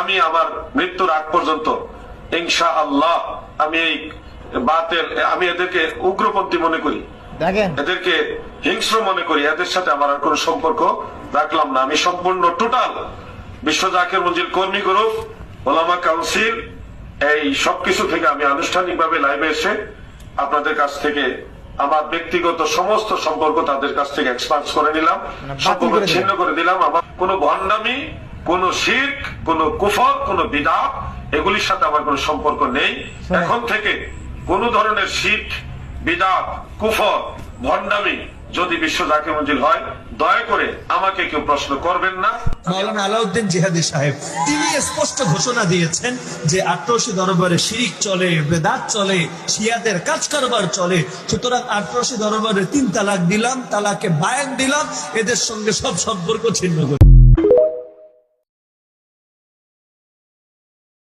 আমি আমার মৃত্যুর আগ পর্যন্ত ইনশা আল্লাহ আমি এই বাতের আমি এদেরকে উগ্রপন্থী মনে করি। এদেরকে হিংস্র মনে করি। এদের সাথে আমার আর কোনো সম্পর্ক রাখলাম না। আমি সম্পূর্ণ টোটাল বিশ্ব জাকের মঞ্জিল কর্মী গ্রুপ ওলামা কাউন্সিল এই সবকিছু থেকে আমি আনুষ্ঠানিকভাবে লাইভে এসে আপনাদের কাছ থেকে আমার ব্যক্তিগত সমস্ত সম্পর্ক তাদের কাছ থেকে এক্সপান্স করে নিলাম সম্পর্ক ছিন্ন করে দিলাম। আমার কোনো ভণ্ডামি কোনো শিখ কোন কুফর কোনো বিদা এগুলির সাথে আমার কোনো সম্পর্ক নেই। এখন থেকে কোন ধরনের শির্ক বিদাত কুফর ভণ্ডামি যদি বিশ্ব জাকির মঞ্জিল হয় দয়া করে আমাকে কেউ প্রশ্ন করবেন না। মাওলানা আলাউদ্দিন জিহাদি সাহেব তিনি স্পষ্ট ঘোষণা দিয়েছেন যে আট্রসি দরবারে শিরিক চলে বেদাত চলে শিয়াদের কাজ কারবার চলে। সুতরাং আট্রসি দরবারে তিন তালাক দিলাম তালাকে বায়ান দিলাম এদের সঙ্গে সব সম্পর্ক ছিন্ন করে।